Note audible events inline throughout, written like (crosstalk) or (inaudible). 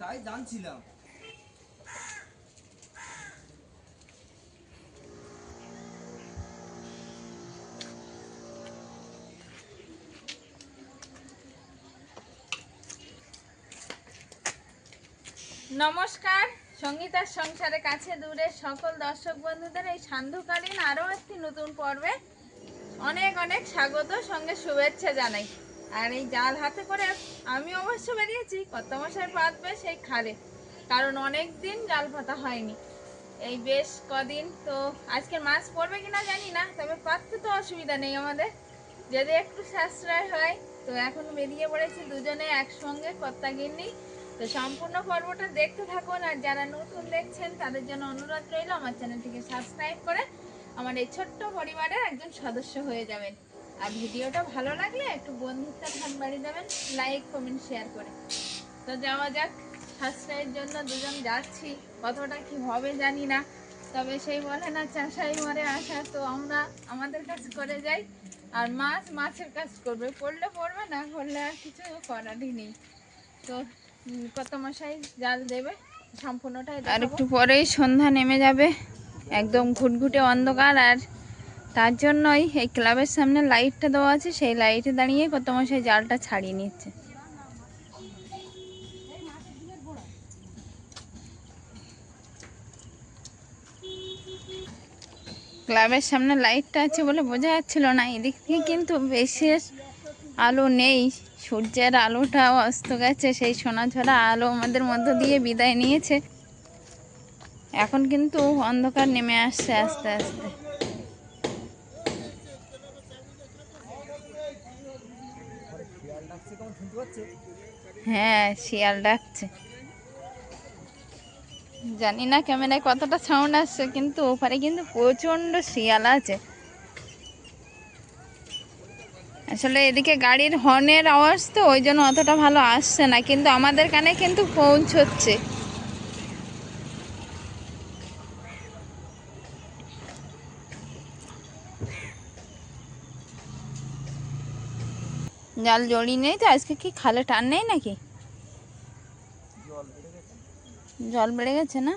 তাই জানছিলাম। নমস্কার, সঙ্গীতার সংসারে কাছে দূরে সকল দর্শক বন্ধুদের এই সান্ধ্যকালীন আরও একটি নতুন পর্বে অনেক অনেক স্বাগত, সঙ্গে শুভেচ্ছা জানাই। আর এই জাল হাতে করে আমি অবশ্য বেরিয়েছি কত মশাই পাতবে সেই খালে, কারণ অনেক দিন জাল পাতা হয়নি। এই বেশ কদিন তো আজকের মাছ পড়বে কিনা জানি না, তবে পাততে তো অসুবিধা নেই আমাদের। যদি একটু সাশ্রয় হয়, তো এখন বেরিয়ে পড়েছি দুজনে একসঙ্গে কর্তা গিন্নি তো সম্পূর্ণ পর্বটা দেখতে থাকুন, আর যারা নতুন দেখছেন, তাদের জন্য অনুরোধ রইল আমার চ্যানেলটিকে সাবস্ক্রাইব করে আমার এই ছোট্ট পরিবারের একজন সদস্য হয়ে যাবেন। আর ভিডিওটা ভালো লাগলে একটু বন্ধুত্বের হাত বাড়িয়ে দেবেন লাইক কমেন্ট শেয়ার করে। তো যাওয়া যাক সাশ্রয়ের জন্য দুজন যাচ্ছি, কতটা কি হবে জানি না। তবে সেই বলে না, চাষাই মরে আসা তো আমরা আমাদের কাজ করে যাই। আর মাছ মাছের কাজ করবে, পড়লে পড়বে, না পড়লে আর কিছু করারই নেই। তো কত মশাই জাল দেবে, সম্পূর্ণটাই আর একটু পরেই সন্ধ্যা নেমে যাবে, একদম ঘুটঘুটে অন্ধকার, আর তার জন্যই এই ক্লাবের সামনে লাইটটা দেওয়া আছে, সেই লাইটে দাঁড়িয়ে কত মশাই জালটা ছাড়িয়ে নিচ্ছে। ক্লাবের সামনে লাইটটা আছে বলে বোঝা যাচ্ছিল না, এদিক থেকে কিন্তু বেশি আলো নেই, সূর্যের আলোটা অস্ত গেছে, সেই সোনাঝরা আলো আমাদের মধ্য দিয়ে বিদায় নিয়েছে। এখন কিন্তু অন্ধকার নেমে আসছে আস্তে আস্তে শিয়াল ডাকছে কেমন শুনতে পাচ্ছে হ্যাঁ শিয়াল ডাকছে। জানি না ক্যামেরায় কতটা সাউন্ড আসছে, কিন্তু ওপারে কিন্তু প্রচণ্ড শিয়াল আছে। আসলে এদিকে গাড়ির হর্নের আওয়াজ তো ওই জন্য অতটা ভালো আসছে না, কিন্তু আমাদের কানে কিন্তু পৌঁছচ্ছে জাল জড়ি নেই তো, আজকে কি খালে টান নেই নাকি? জল বেড়ে গেছে না?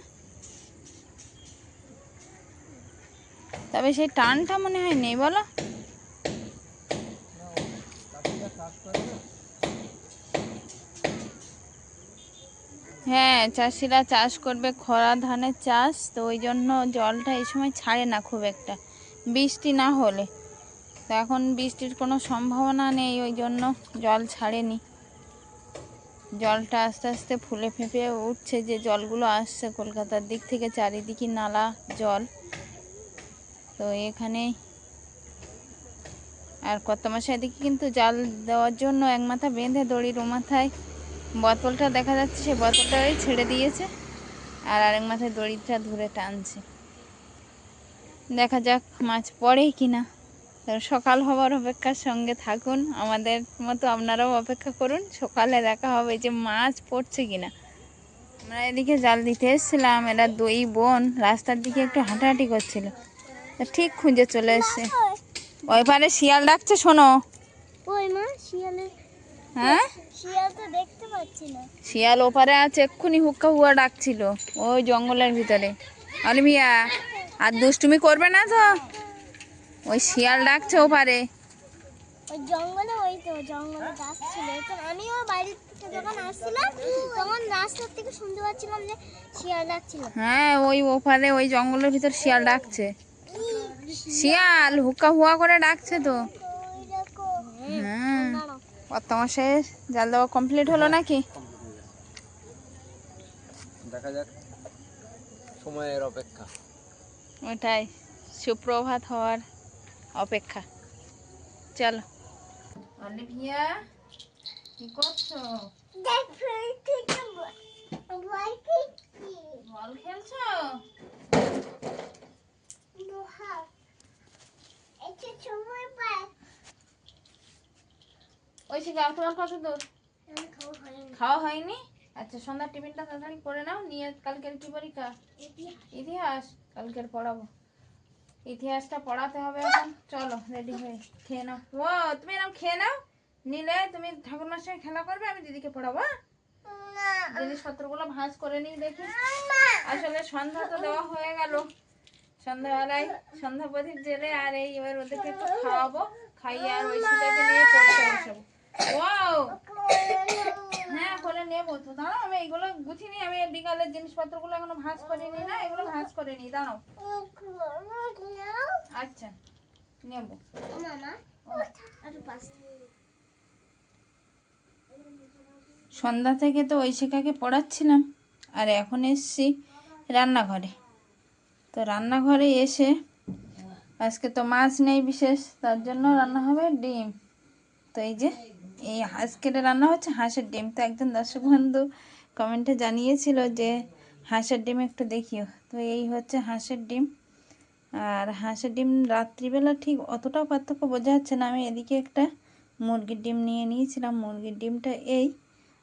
তবে সেই টানটা মনে হয় নেই, বলো। হ্যাঁ চাষিরা চাষ করবে খরা ধানের চাষ, তো ওই জন্য জলটা এই সময় ছাড়ে না খুব একটা। বৃষ্টি না হলে। তো এখন বৃষ্টির কোনো সম্ভাবনা নেই, ওই জন্য জল ছাড়েনি। জলটা আস্তে আস্তে ফুলে ফেঁপে উঠছে যে জলগুলো আসছে কলকাতার দিক থেকে, চারিদিকে নালা, জল। তো এখানে আর কত মাসে এদিকে কিন্তু জাল দেওয়ার জন্য এক মাথা বেঁধে দড়ির ও মাথায় বোতলটা দেখা যাচ্ছে সেই বোতলটাই ছেড়ে দিয়েছে আর আরেক মাথায় দড়িটা ধরে টানছে। দেখা যাক মাছ পড়ে কিনা। সকাল হওয়ার অপেক্ষার সঙ্গে থাকুন। আমাদের মতো আপনারাও অপেক্ষা করুন। সকালে দেখা হবে যে মাছ পড়ছে কিনা। আমরা এদিকে জাল দিতে এসেছিলাম। এরা দুই বোন রাস্তার দিকে একটু হাঁটাহাঁটি করছিল। ঠিক খুঁজে চলে এসছে। ওই পারে শিয়াল ডাকছে শোনো। হ্যাঁ? শিয়াল তো দেখতে পাচ্ছি না। শিয়াল ওপারে আছে এক্ষুনি হুক্কা হুয়া ডাকছিল। ওই জঙ্গলের ভিতরে। অলিভিয়া আর দুষ্টুমি করবে না তো? ওই শিয়াল ডাকছে ওপারে। ওই জঙ্গলে ওই তো জঙ্গলে গাছ ছিল তো আমিও বাড়ি থেকে যখন আসছিলাম তখন রাস্তার থেকে শুনতে পাচ্ছিলাম যে শিয়াল ডাকছিল। হ্যাঁ ওই ওপারে ওই জঙ্গলের ভিতর শিয়াল ডাকছে। শিয়াল হুক্কা হুয়া করে ডাকছে তো। ওই দেখো। হ্যাঁ কত মাসে জাল দেওয়া কমপ্লিট হলো নাকি? দেখা যাক সময়ের অপেক্ষা। ওটাই সুপ্রভাত হওয়ার অপেক্ষা। চলো। বল খেলছো? ওই খাওয়া হয়নি? আচ্ছা সন্ধ্যার টিফিনটা তাড়াতাড়ি করে নাও, নিয়ে কালকের কি পরীক্ষা? ইতিহাস? কালকের পড়াবো। ইতিহাসটা পড়াতে হবে এখন। চলো রেডি হয়ে খেয়ে নাও। ও তুমি এরকম খেয়ে নাও। নিলে তুমি ঠাকুরমার সঙ্গে খেলা করবে আমি দিদিকে পড়াবো হ্যাঁ? জিনিসপত্রগুলো ভাঁজ করে নিই দেখি। আসলে সন্ধ্যা তো দেওয়া হয়ে গেল। সন্ধ্যাবেলায় সন্ধ্যা প্রদীপ জেলে আর এই এবার ওদেরকে একটু খাওয়াবো খাইয়ে আর ওই সিটাকে নিয়ে পড়তে বসাবো ওয়াও হ্যাঁ করে নেব তো দাঁড়াও আমি এইগুলো গুছিয়ে বিকালের জিনিসপত্রগুলো এখনও ভাঁজ করে নিই না এগুলো ভাঁজ করে নিই দাঁড়াও। আচ্ছা নেব। সন্ধ্যা থেকে তো ওই ঐশিকাকে পড়াচ্ছিলাম আর এখন এসছি রান্নাঘরে। তো রান্নাঘরে এসে আজকে তো মাছ নেই বিশেষ তার জন্য রান্না হবে ডিম। তো এই যে এই আজকের রান্না হচ্ছে হাঁসের ডিম। তো একজন দর্শক বন্ধু কমেন্টে জানিয়েছিল যে হাঁসের ডিম একটু দেখিও। তো এই হচ্ছে হাঁসের ডিম। আর হাঁসের ডিম রাত্রিবেলা ঠিক অতটাও পার্থক্য বোঝা যাচ্ছে না। আমি এদিকে একটা মুরগির ডিম নিয়ে নিয়েছিলাম। মুরগির ডিমটা এই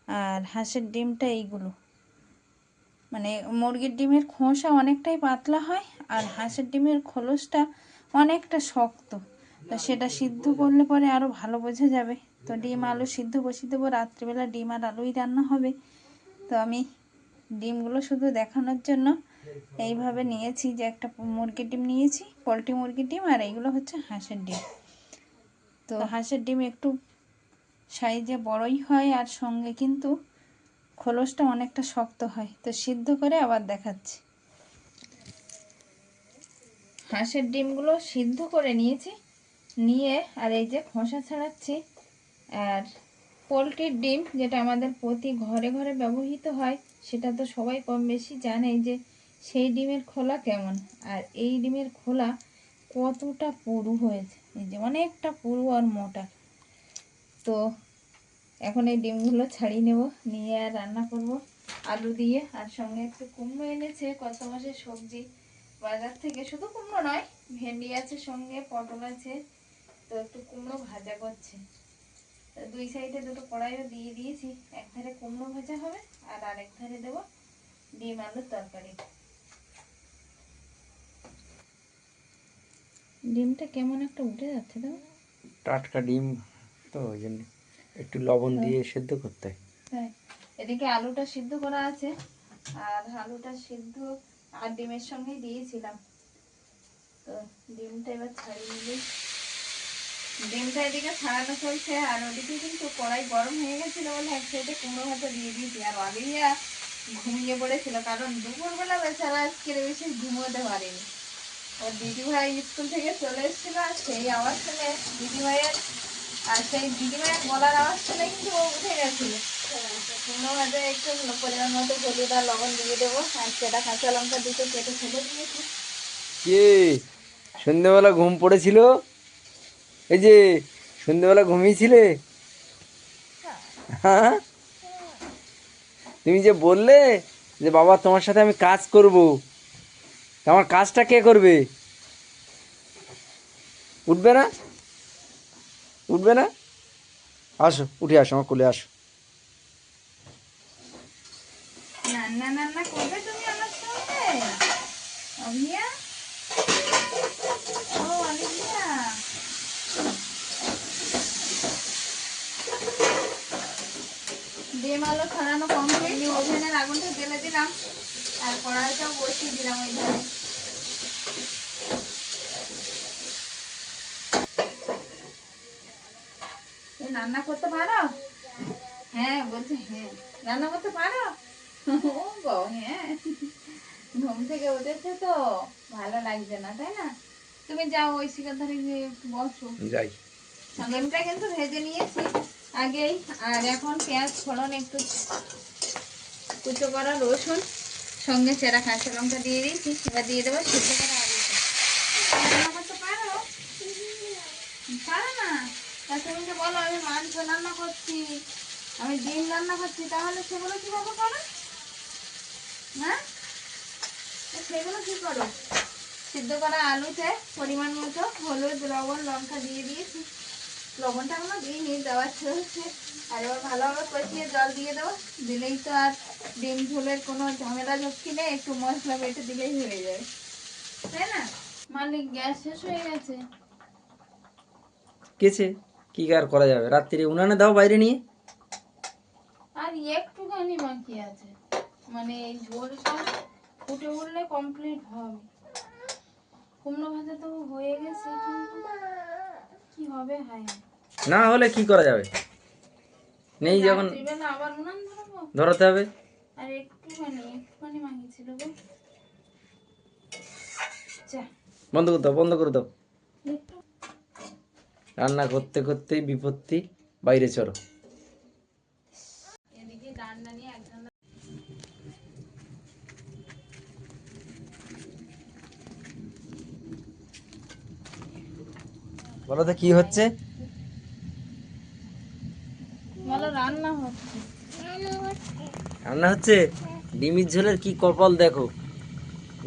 আর হাঁসের ডিমটা এইগুলো। মানে মুরগির ডিমের খোসা অনেকটাই পাতলা হয় আর হাঁসের ডিমের খোলসটা অনেকটা শক্ত। তো সেটা সিদ্ধ করলে পরে আরও ভালো বোঝা যাবে। তো ডিম আলু সিদ্ধ বসিয়ে দেবো। রাত্রিবেলা ডিম আর আলুই রান্না হবে। তো আমি ডিমগুলো শুধু দেখানোর জন্য এইভাবে নিয়েছি যে একটা মুরগির ডিম নিয়েছি, পোলট্রি মুরগির ডিম, আর এইগুলো হচ্ছে হাঁসের ডিম। তো হাঁসের ডিম একটু সাইজে বড়ই হয় আর সঙ্গে কিন্তু খোলসটা অনেকটা শক্ত হয়। তো সিদ্ধ করে আবার দেখাচ্ছি। হাঁসের ডিমগুলো সিদ্ধ করে নিয়েছি, নিয়ে আর এই যে খোসা ছাড়াচ্ছি, আর পোলট্রির ডিম যেটা আমাদের প্রতি ঘরে ঘরে ব্যবহৃত হয়, সেটা তো সবাই কম বেশি জানে যে সেই ডিমের খোলা কেমন। আর এই ডিমের খোলা কতটা পুরু হয়েছে। এই যে অনেকটা পুরু আর মোটা। তো এখন এই ডিমগুলো ছাড়িয়ে নেব, নিয়ে আর রান্না করব। আলু দিয়ে, আর সঙ্গে একটু কুমড়ো এনেছে, কত মাসের সবজি। বাজার থেকে শুধু কুমড়ো নয়, ভেন্ডি আছে সঙ্গে, পটল আছে। তো একটু কুমড়ো ভাজা করছে। দুই সাইডে দুটো কড়াইও দিয়ে দিয়েছি। এক ধারে কুমড়ো ভাজা হবে আর আরেক ধারে দেবো ডিম আলুর তরকারি। ডিমটা কেমন একটা উঠে যাচ্ছে তো টাটকা ডিম তো ওই জন্য একটু লবণ দিয়ে সেদ্ধ করতে হয়। হ্যাঁ এদিকে আলুটা সিদ্ধ করা আছে আর আলুটা সিদ্ধ আর ডিমের সঙ্গে দিয়েছিলাম। তো ডিমটা এবার ছাড়িয়ে নিবি ডিমটা এদিকে ছাড়ানো চলছে আর ওদিকে কিন্তু কড়াই গরম হয়ে গেছিল বলে এক সাইডে কুমড়ো ভাজা দিয়ে দিয়েছি, আর অলিভিয়া ঘুমিয়ে পড়েছিল, কারণ দুপুরবেলা বেচারা আজকে বেশি ঘুমোতে পারেনি। ওর দিদিভাই স্কুল থেকে চলে এসেছিল, আর সেই আওয়াজ শুনে দিদিভাইয়ের, আর সেই দিদিভাইয়ের গলার আওয়াজ শুনে কিন্তু ও উঠে গেছিল। কুমড়ো ভাজা একটু পরিমাণ মতো হলুদ আর লবণ দিয়ে দেবো, আর সেটা কাঁচা লঙ্কা দুটো কেটে ফেলে দিয়েছি। কে? সন্ধ্যেবেলা ঘুম পড়েছিল? এই যে সন্ধ্যেবেলা ঘুমিয়েছিলে? হ্যাঁ। তুমি যে বললে যে বাবা তোমার সাথে আমি কাজ করব আমার কাজটা কে করবে? উঠবে না? উঠবে না? আসো উঠে আসো আমার কোলে আসো রান্না রান্না করবে তুমি আমার সঙ্গে অভিয়া ও অলিভিয়া ডিম আলু ছড়ানো কমপ্লিট ওভেনের আগুনটা দিলাম। আর কড়াইটাও বসিয়ে দিলাম ওই ধারে রান্না করতে পারো? হ্যাঁ বলছে হ্যাঁ। রান্না করতে পারো? ও হ্যাঁ। ঘুম থেকে উঠেছে তো? ভালো লাগছে না তাই না? তুমি যাও ওই শিকার ধারে বসো। ডিমটা কিন্তু ভেজে নিয়েছি। আগেই আর এখন পেঁয়াজ, ফোড়ন, একটু কুচো করা রসুন, সঙ্গে চেরা কাঁচা লঙ্কা দিয়ে দিয়েছি। এবার দিয়ে দেবো সিদ্ধ করা করতে পারো? পারো না? বলো, আমি মাংস রান্না করছি, আমি ডিম রান্না করছি, তাহলে সেগুলো কীভাবে করো? হ্যাঁ? সেগুলো কি করো? সিদ্ধ করা আলুতে পরিমাণ মতো হলুদ, লবণ, লঙ্কা দিয়ে দিয়েছি। লবণটা এখনও দিইনি দেওয়ার চলছে। আর এবার ভালোভাবে কষিয়ে জল দিয়ে দেবো। দিলেই তো আর ডিম ঝোলের কোনো ঝামেলা ঝক্কি নেই একটু মশলা বেটে দিলেই হয়ে যাবে। তাই না? মালিক গ্যাস শেষ হয়ে গেছে। কেছে কি আর করা যাবে? রাত্রিরে উনানে দাও বাইরে নিয়ে। আর একটুখানি বাকি আছে। মানে এই ঝোলটা ফুটে উঠলে কমপ্লিট হবে। কুমড়ো ভাজা তো হয়ে গেছে কিন্তু কি হবে? হায়। না হলে কি করা যাবে? নেই যখন রাত্রিবেলা আবার উনান ধরবো? ধরাতে হবে। আর একটুখানি একটুখানি বাকি গো বন্ধ করে দাও বন্ধ করে দাও। রান্না করতে করতেই বিপত্তি বাইরে চলো এদিকে ডান্ডা নিয়ে একজন বলো তো কি হচ্ছে? রান্না হচ্ছে। ডিমির ঝোলের কি কপাল দেখো।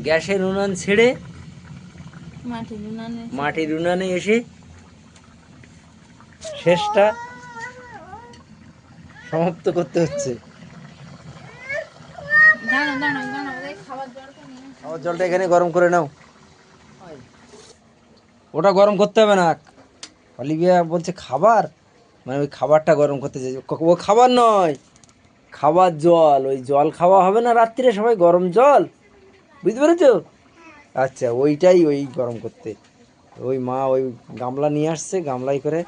গ্যাসের উনান ছেড়ে মাটির উনানে এসে শেষটা সমাপ্ত করতে হচ্ছে। খাবার জলটা এখানে গরম করে নাও। ওটা গরম করতে হবে না। অলিভিয়া বলছে খাবার? মানে ওই খাবারটা গরম করতে চাই। ও খাবার নয় খাবার জল। ওই জল খাওয়া হবে না রাত্রিরে সবাই গরম জল। বুঝতে পেরেছ? আচ্ছা ওইটাই ওই গরম করতে। ওই মা ওই গামলা নিয়ে আসছে গামলাই করে।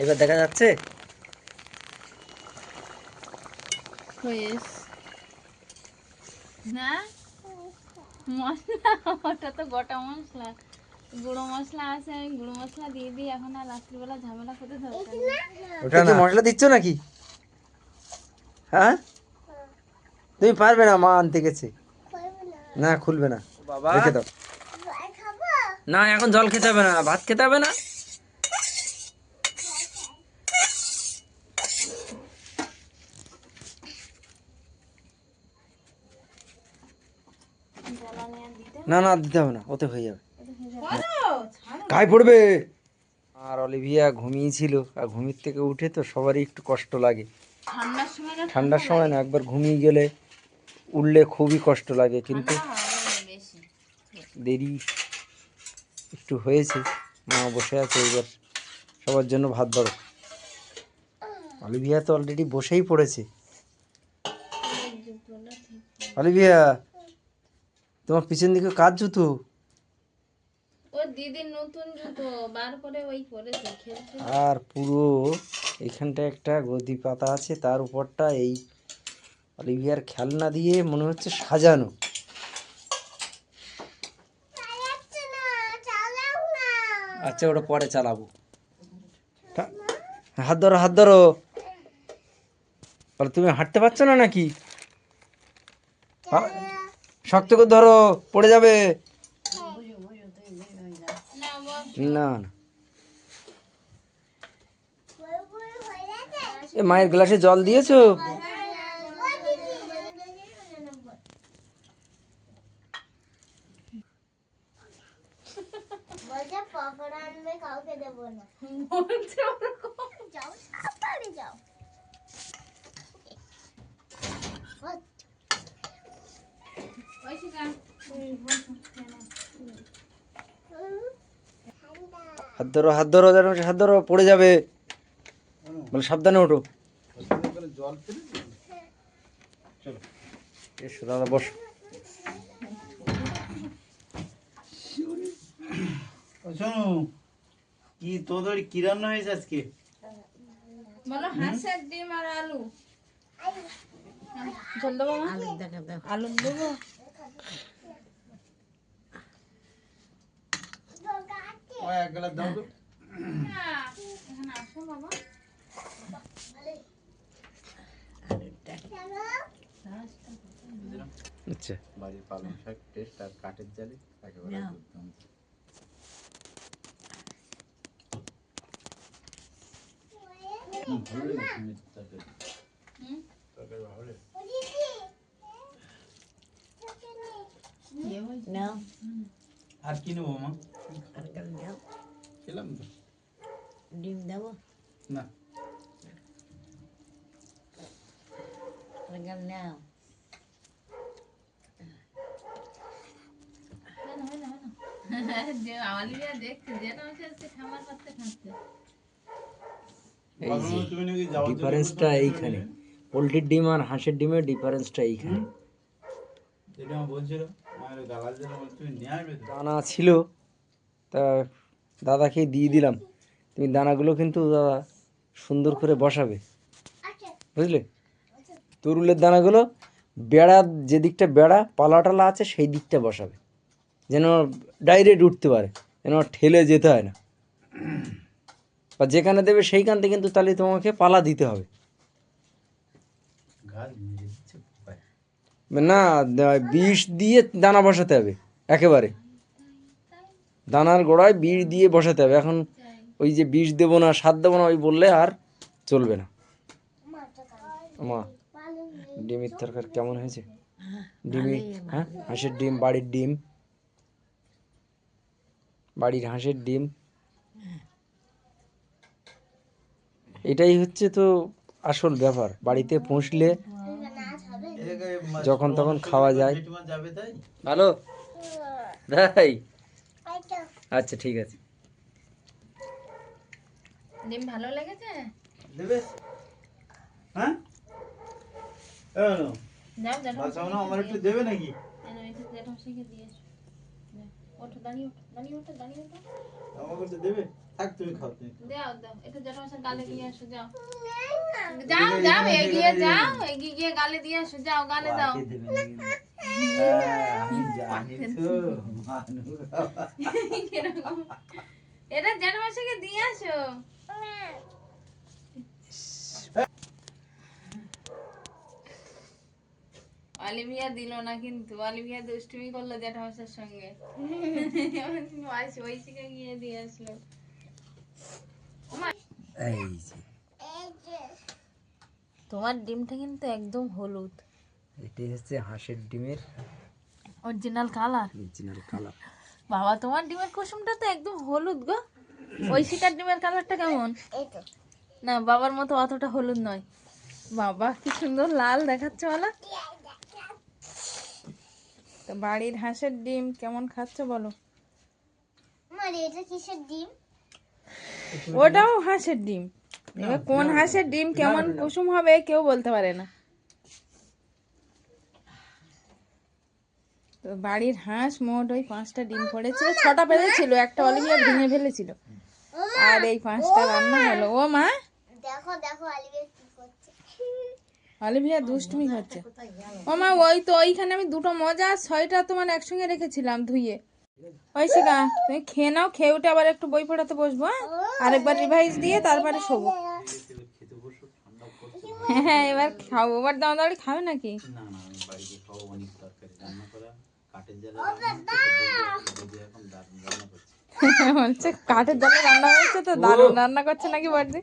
এবার দেখা যাচ্ছে? হয়েস না? মশলা ওটা তো গোটা মশলা। গুঁড়ো মশলা আছে আমি গুঁড়ো মশলা দিয়ে দিই এখন আর রাত্রিবেলা ঝামেলা করতে দরকার ওটা কি মশলা দিচ্ছ নাকি? হ্যাঁ? তুমি পারবে না মা আনতে গেছে। না খুলবে না। বাবা। রেখে দাও। না এখন জল খেতে হবে না। ভাত খেতে হবে না জ্বালানি আর দিতে না না দিতে হবে না ওতে হয়ে যাবে। করো, গায়ে পড়বে? আর অলিভিয়া ঘুমিয়েছিল আর ঘুমির থেকে উঠে তো সবারই একটু কষ্ট লাগে। ঠান্ডার সময় না ঠান্ডার সময় না একবার ঘুমিয়ে গেলে উঠলে খুবই কষ্ট লাগে কিন্তু দেরি একটু হয়েছে মা বসে আছে এবার সবার জন্য ভাত বড় অলিভিয়া তো অলরেডি বসেই পড়েছে। অলিভিয়া তোমার পিছন দিকে কাজ জুতো? ও দিদির নতুন জুতো বার করে ওই পরেছে খেলছে। আর পুরো এখানটা একটা গদি পাতা আছে তার উপরটা এই অলিভিয়ার খেলনা দিয়ে মনে হচ্ছে সাজানো। আচ্ছা ওটা পরে চালাবো। হাত ধরো হাত ধরো। তুমি হাঁটতে পারছ না নাকি? শক্ত করে ধরো পড়ে যাবে। না এ মায়ের গ্লাসে জল দিয়েছ বলছে পকোড়া আনবে কাউকে দেবো না বলছে ওরকম। যাও সাবধানে যাও ওই শিখা। হাত ধরো হাত ধরো হাত ধরো পড়ে যাবে। বলে সাবধানে ওঠো এসো দাদা বসো। শোনো কি তোদের কি রান্না হয়েছে আজকে? বলো হাঁসের ডিম আর আলু। জল আলু দেবো? ওই এক গ্লাস দাও তো। হ্যাঁ, এখানে আসো বাবা আচ্ছা। বাড়ির পালং শাক টেস্ট আর কাঠের জালে একেবারে দুর্দান্ত। আর কি নেব মা? তরকারি (laughs) এইখানে। পোলট্রির ডিম আর হাঁসের ডিমের ডিফারেন্সটা এইখানে। দানা ছিল। তা দাদাকে দিয়ে দিলাম। তুমি দানাগুলো কিন্তু দাদা সুন্দর করে বসাবে। আচ্ছা। বুঝলে? তরুলের দানাগুলো বেড়া যে দিকটা বেড়া পালা টালা আছে সেই দিকটা বসাবে। যেন ডাইরেক্ট উঠতে পারে। যেন ঠেলে যেতে হয় না। বা যেখানে দেবে সেইখান থেকে কিন্তু তাহলে তোমাকে পালা দিতে হবে। না বিষ দিয়ে দানা বসাতে হবে একেবারে। দানার গোড়ায় বিষ দিয়ে বসাতে হবে। এখন ওই যে বিষ দেবো না সার দেবো না ওই বললে আর চলবে না। মা ডিমের তরকারি কেমন হয়েছে? ডিমি হ্যাঁ হাঁসের ডিম বাড়ির ডিম। বাড়ির হাঁসের ডিম। এটাই হচ্ছে তো আসল ব্যাপার। বাড়িতে পুষলে যখন তখন খাওয়া যায়। ভালো। তাই আচ্ছা ঠিক আছে। ডিম ভালো লেগেছে? দেবে? হ্যাঁ? যাও যাও না আমার একটু দেবে নাকি? দাঁড়িয়ে ওঠো দাঁড়িয়ে ওঠো দাঁড়িয়ে ওঠো। আমাকে দেবে। থাক তুমি খাও তুমি দাও দাও একটু জেঠা গালে দিয়ে আসো যাও। যাও যাও এগিয়ে যাও এগিয়ে গিয়ে গালে দিয়ে আসো যাও গালে দাও। বাকি দেবে নাকি? আমি জানি তো মানুষ। বাবা। কীরকম? এটা জেঠা দিয়ে আসো। অলিভিয়া দিল না কিন্তু অলিভিয়া দুষ্টুমি করল জেঠা মশাইয়ের সঙ্গে। (laughs) মাস ঐশিকা গিয়ে দিয়ে আসলো। এই যে। তোমার ডিমটা কিন্তু একদম হলুদ। এটাই হচ্ছে হাঁসের ডিমের অরিজিনাল কালার অরিজিনাল কালার বাবা তোমার ডিমের কুসুমটা তো একদম হলুদ গো। ওই ঐশিকার ডিমের কালারটা কেমন? না বাবার মতো অতটা হলুদ নয়। বাবা কি সুন্দর লাল দেখাচ্ছে বলো। তো বাড়ির হাঁসের ডিম কেমন খাচ্ছ বলো। মানে এটা কিসের ডিম? ওটাও হাঁসের ডিম। এবার কোন হাঁসের ডিম কেমন কুসুম হবে কেউ বলতে পারে না। তো বাড়ির হাঁস মোট ওই পাঁচটা ডিম পড়েছিল ছটা পেরেছিল একটা অলিভিয়া ভেঙে ফেলেছিল। আর এই পাঁচটা রান্না হলো। ও মা? দেখো দেখো আলিবের কি করছে। অলিভিয়া দুষ্টুমি হচ্ছে ও মা ওই তো ওইখানে আমি দুটো মজা ছয়টা তোমার একসঙ্গে রেখেছিলাম ধুইয়ে ওই শিকা তুমি খেয়ে নাও খেয়ে উঠে আবার একটু বই পড়াতে বসবো হ্যাঁ? আরেকবার রিভাইজ দিয়ে তারপরে শোবো। খেতে বসো ঠান্ডা পড়ছে হ্যাঁ এবার খাব এবার দাও দাঁড়ি খাবে নাকি (laughs) বলছে কাঠের জলে রান্না হয়েছে তো দারুণ রান্না করছে নাকি বাড়ি দারুণ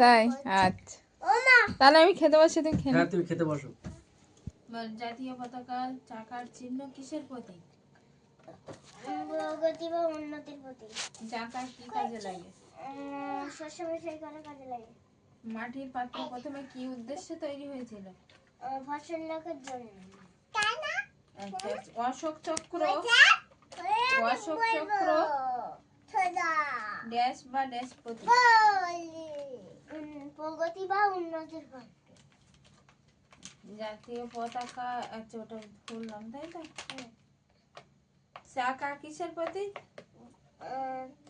তাই আচ্ছা। তাহলে আমি খেতে বসে তুমি খেয়ে হ্যাঁ তুমি খেতে বসো। জাতীয় পতাকা চাকার চিহ্ন কিসের প্রতীক? প্রগতি বা উন্নতির প্রতি চাকা কি কাজে লাগে? সেই কাজে লাগে। মাটির পাত্র প্রথমে কি উদ্দেশ্যে তৈরি হয়েছিল? ফসল রাখার জন্য। আচ্ছা, অশোক চক্র। অশোক চক্র। ড্যাশ বা ড্যাশ প্রতীক? প্রগতি বা উন্নতির প্রতি জাতীয় পতাকা আচ্ছা ওটা বললাম তাই তো? চাকা কিসের প্রতীক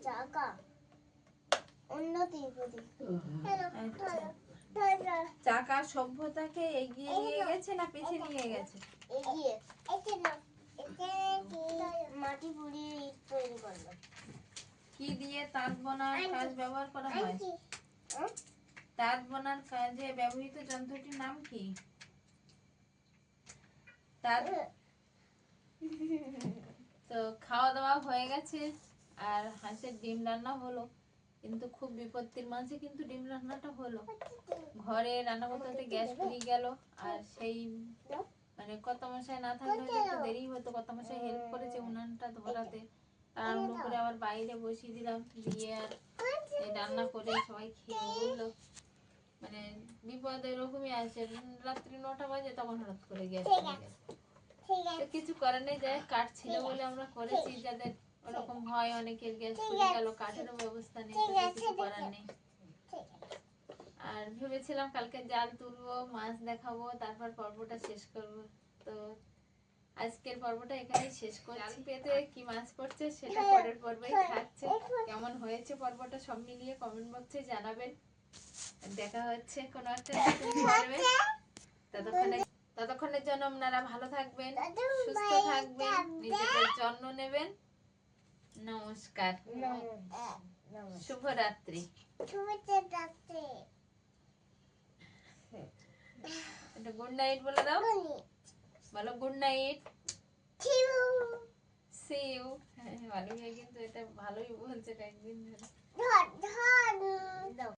চাকা উন্নতির প্রতি। আচ্ছা। চাকা সভ্যতাকে এগিয়ে নিয়ে গেছে না পিছিয়ে নিয়ে গেছে? এগিয়ে। মাটি পুড়িয়ে ইট তৈরি করল। কি দিয়ে তাঁত বোনার কাজ ব্যবহার করা হয়? তাঁত বোনার কাজে ব্যবহৃত যন্ত্রটির নাম কি? তাঁত তো খাওয়া দাওয়া হয়ে গেছে আর হাঁসের ডিম রান্না হলো। কিন্তু খুব বিপত্তির মাঝে কিন্তু ডিম রান্নাটা হলো। ঘরে রান্না করতে গ্যাস ফুরিয়ে গেল আর সেই মানে কত মশাই না থাকলে একটু দেরি হতো। কত মশাই হেল্প করেছে উনানটা ধরাতে। তাড়াহুড়ো করে আবার বাইরে বসিয়ে দিলাম। দিয়ে আর রান্না করে সবাই খেয়ে বলল মানে বিপদ এরকমই আছে রাত্রি নটা বাজে তখন হঠাৎ করে গ্যাস তো কিছু করার নেই যাই কাঠ ছিল বলে আমরা করেছি যাদের ওরকম হয় অনেকের গ্যাস পুড়ে গেল কাঠেরও ব্যবস্থা নেই তো কিছু করার নেই। আর ভেবেছিলাম কালকে জাল তুলবো মাছ দেখাবো তারপর পর্বটা শেষ করব। তো আজকের পর্বটা এখানেই শেষ করছি। জাল পেতে কি মাছ পড়ছে সেটা পরের পর্বেই থাকছে। কেমন হয়েছে পর্বটা সব মিলিয়ে কমেন্ট বক্সে জানাবেন। দেখা হচ্ছে কোনো একটা ততক্ষণে ততক্ষণের জন্য আপনারা ভালো থাকবেন সুস্থ থাকবেন নিজেদের যত্ন নেবেন। নমস্কার। শুভরাত্রি। গুড নাইট বলে দাও। বলো গুড নাইট সি ইউ হ্যাঁ মালিক ভাই কিন্তু এটা ভালোই বলছে কয়েকদিন ধর ধর।